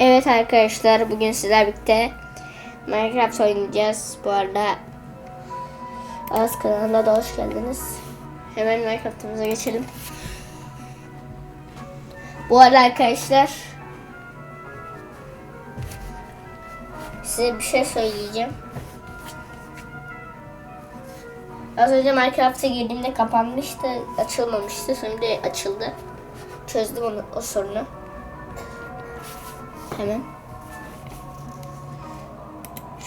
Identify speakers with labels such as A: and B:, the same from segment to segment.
A: Evet arkadaşlar bugün sizler birlikte Minecraft oynayacağız. Bu arada Az kanalına da hoş geldiniz. Hemen Minecraft'ımıza geçelim. Bu arada arkadaşlar size bir şey söyleyeceğim. Az önce Minecraft'a girdiğimde kapanmıştı, açılmamıştı. Şimdi açıldı. Çözdüm onu, o sorunu. Hemen.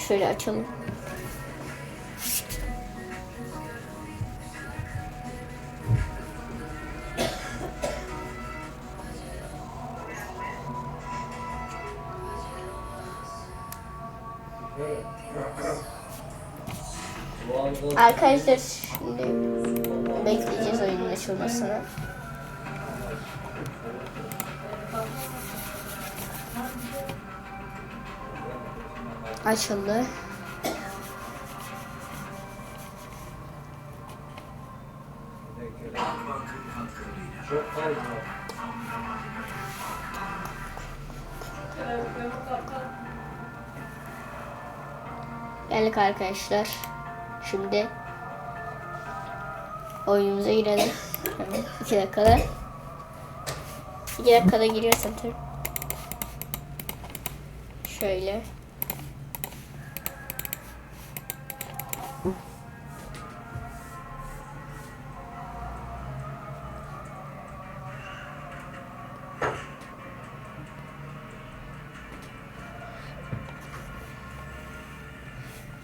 A: Şöyle açalım. Arkadaşlar şimdi bekleyeceğiz oyunun açılmasını. Açıldı. Geldik arkadaşlar. Şimdi oyunumuza girelim. Hemen iki dakikada. İki dakikada giriyorsam tabii. Şöyle.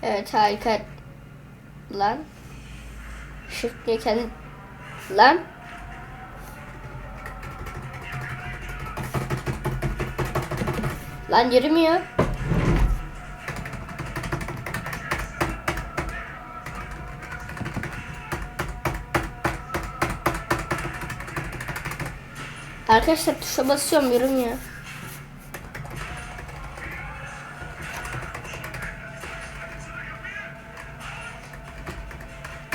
A: Evet harika. Lan. Kendi... Lan. Lan yürümüyor. Arkadaşlar tuşa basıyorum yürümüyor.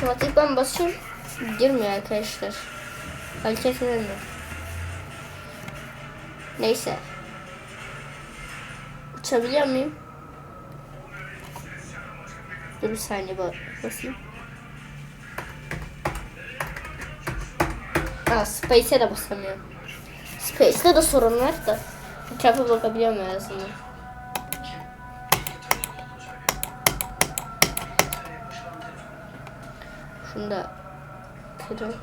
A: Otomatikman basıyorum. Girmiyor arkadaşlar. Hareket edemiyor. Neyse. Uçabiliyor muyum? Dur bir saniye bak basayım. Aa, Space'e de basamıyorum. Space'de de sorun var da. Etrafa bakabiliyorum en azından. Şunu da kırayım.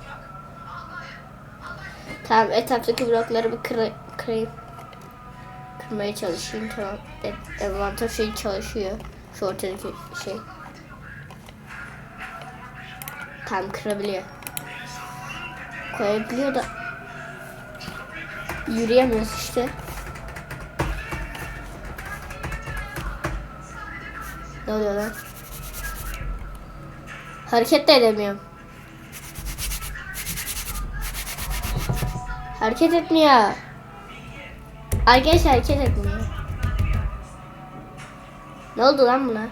A: Tamam etraftaki blokları bir kıra, kırayım. Kırmaya çalışayım tamam. Envanter şey çalışıyor. Şu ortadaki şey. Tam kırabiliyor. Koyabiliyor da yürüyemiyoruz işte. Ne oluyor lan? Hareket de edemiyorum. Hareket etmiyor. Arkadaşlar hareket etmiyor. Ne oldu lan buna?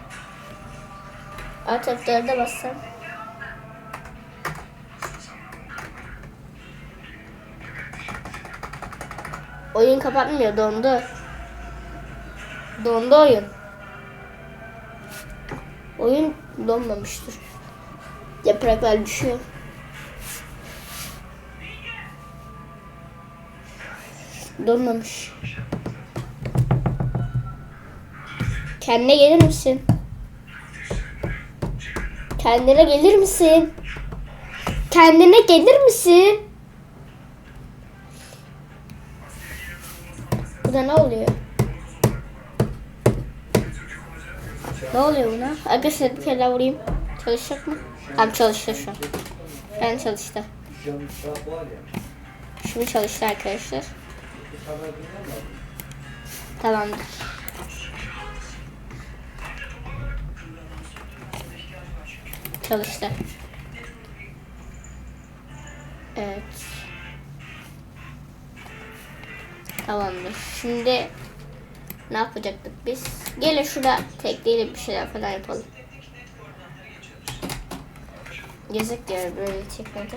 A: Alt F4'e bassam. Oyun kapatmıyor dondu. Dondu oyun. Oyun donmamıştır. Yapraklar düşüyor. Donmamış. Kendine gelir misin? Kendine gelir misin? Kendine gelir misin? Burada ne oluyor? Ne oluyor buna? Arkadaşlar bir kere vurayım. Çalışacak mı? Tamam çalıştı şu. Ben çalıştı. Şimdi çalıştı arkadaşlar. Tamamdır. Çalıştı. Evet. Tamamdır. Şimdi ne yapacaktık biz? Gelin şurada tekneyle bir şeyler falan yapalım. Yazık ya böyle teknede.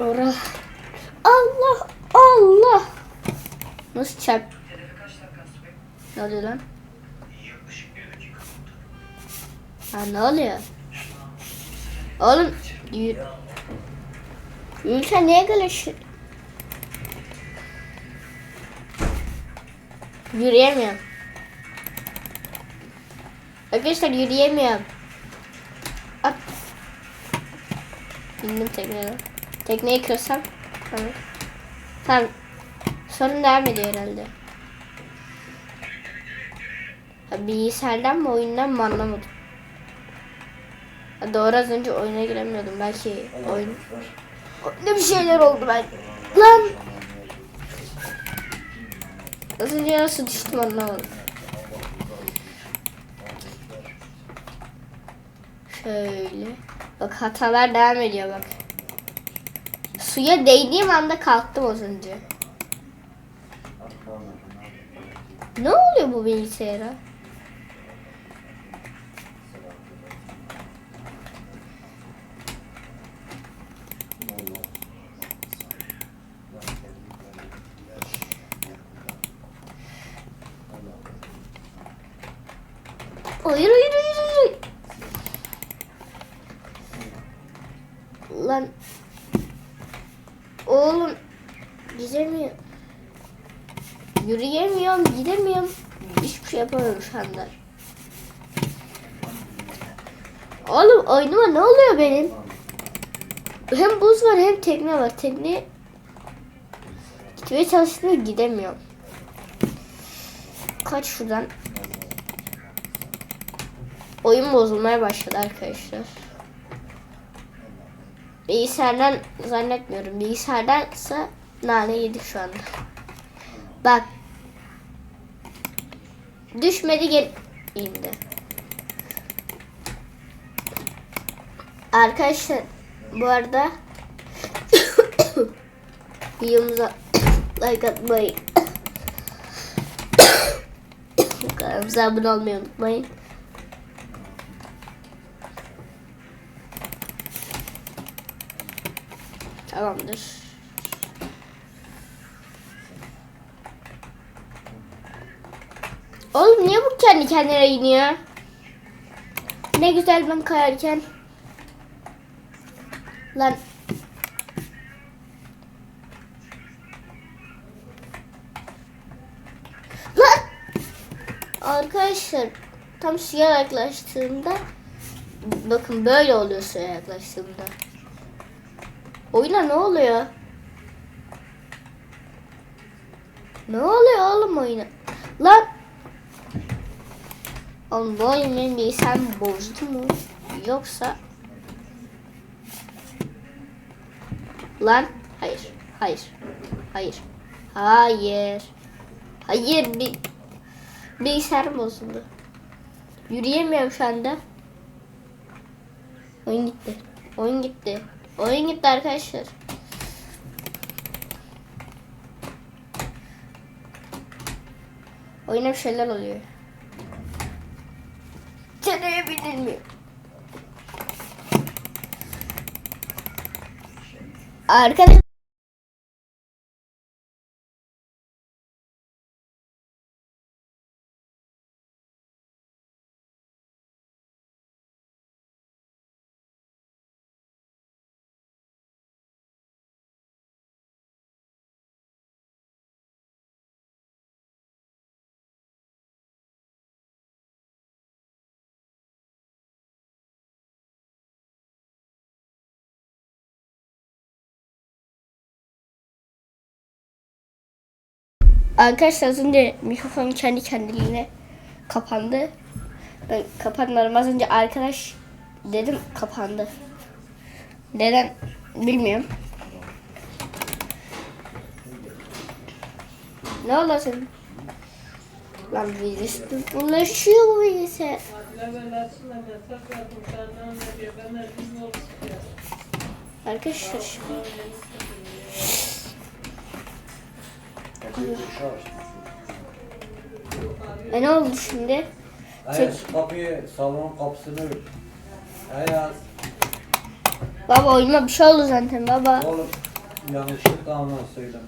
A: Ora. Allah Allah. Nasıl çarp? Ne oluyor lan? Ha ne oluyor? Oğlum. Yürürken niye böyle Yürüyemiyorum. Arkadaşlar yürüyemiyorum. At. Bindim tekneye. Tekneyi kırsam. Tamam. Tamam. Sorun devam ediyor herhalde. Ha, bilgisayardan mı oyundan mı anlamadım. Doğru az önce oyuna giremiyordum. Belki oyun... Ne bir şeyler oldu ben. Lan! Az önce nasıl düştüm anlamadım. Şöyle. Bak hatalar devam ediyor bak. Suya değdiğim anda kalktım az önce. Ne oluyor bu bilgisayara? Hayır hayır hayır hayır. Lan. Oğlum. Gidemiyorum. Yürüyemiyorum, gidemiyorum. Hiçbir şey yapamıyorum şu anda. Oğlum oyunuma ne oluyor benim? Hem buz var hem tekne var. Tekne gitmeye çalıştığımda gidemiyorum. Kaç şuradan. Oyun bozulmaya başladı arkadaşlar. Bilgisayardan zannetmiyorum. Bilgisayardansa nane yedik şu anda. Bak. Düşmedi gel indi. Arkadaşlar bu arada videomuza like atmayı kanalımıza abone olmayı unutmayın. Tamamdır. Oğlum niye bu kendi kendine iniyor? Ne güzel ben kayarken. Lan. Lan. Arkadaşlar tam suya yaklaştığımda bakın böyle oluyor suya yaklaştığımda. Oyuna ne oluyor? Ne oluyor oğlum oyuna? Lan Oğlum bu oyun benim bilgisayarımı bozdu mu? Yoksa... Lan hayır. Hayır. Hayır. Hayır. Hayır bir bilgisayarım bozuldu. Yürüyemiyorum şu anda. Oyun gitti. Oyun gitti. Oyun gitti arkadaşlar. Oyuna bir şeyler oluyor. Çeneye binilmiyor. Arkadaş Arkadaşlar az önce mikrofon kendi kendiliğine kapandı. Ben kapanmadım. Az önce arkadaş dedim kapandı. Neden bilmiyorum. Ne senin? Lan virüs bulaşıyor bu bilgisayar. Arkadaşlar e ne oldu şimdi?
B: Ayaz kapıyı, salon kapısını ört. Ayaz.
A: Baba oyuna bir şey oldu zaten baba.
B: Oğlum yanlışlıkla ama söylemiş.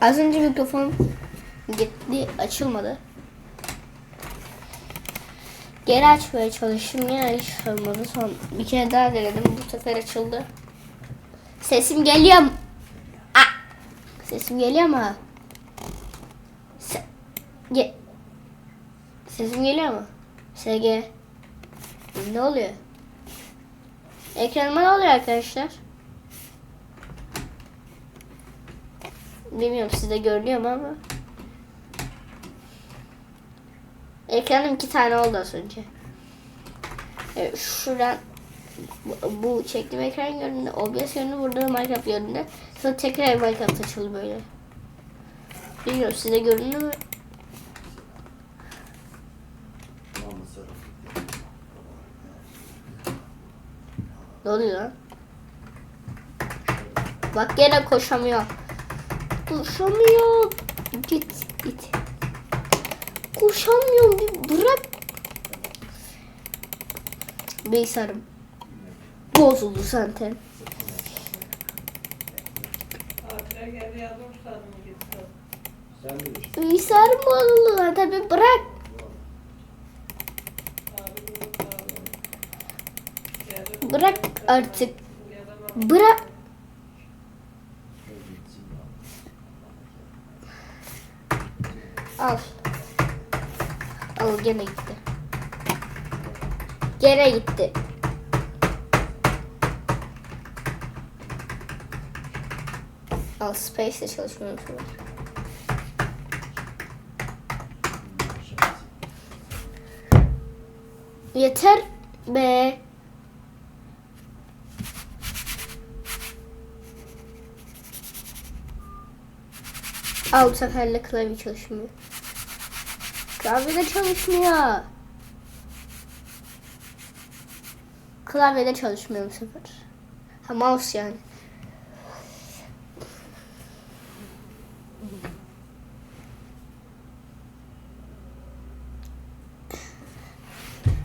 A: Az önce mikrofon gitti açılmadı. Geri açmaya çalıştım yine açılmadı. Son bir kere daha denedim bu sefer açıldı. Sesim geliyor mu? Ah! Sesim geliyor mu? Se Ge Sesim geliyor mu? SG Ne oluyor? Ekranıma ne oluyor arkadaşlar? Bilmiyorum sizde görünüyor mu ama. Ekranım iki tane oldu az önce. Evet, şuradan bu, bu çektiğim ekran göründü. OBS göründü. Burada da Minecraft göründü. Sonra tekrar Minecraft açıldı böyle. Bilmiyorum size göründü mü? Ne oluyor lan? Bak gene koşamıyor. Koşamıyor. Git git. Koşamıyorum. Bir bırak. Bilgisayarım. Bozuldu zaten. Bilgisayarım bozuldu zaten. Bir bırak. Bırak artık. Bırak. Al. Al gene gitti. Gene gitti. Al Space de çalışmıyor şu an. Yeter be. Al bu seferle klavye çalışmıyor. Klavye de çalışmıyor. Klavye de çalışmıyor bu sefer. Ha mouse yani.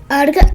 A: Arka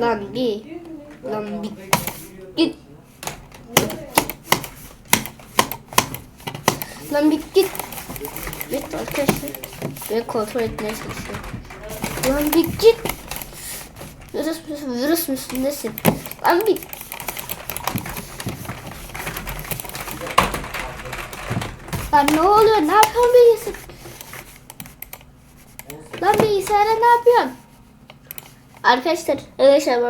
A: lan bir. Git. Lan git. Git arkadaşlar. Ve kontrol etmeye çalışıyorum. Lan git. Virüs müsün? Virüs müsün? Nesin? Lan bir. Lan ne oluyor? Ne yapıyorsun? Bilgisayar lan bilgisayara ne yapıyorsun Arkadaşlar, arkadaşlar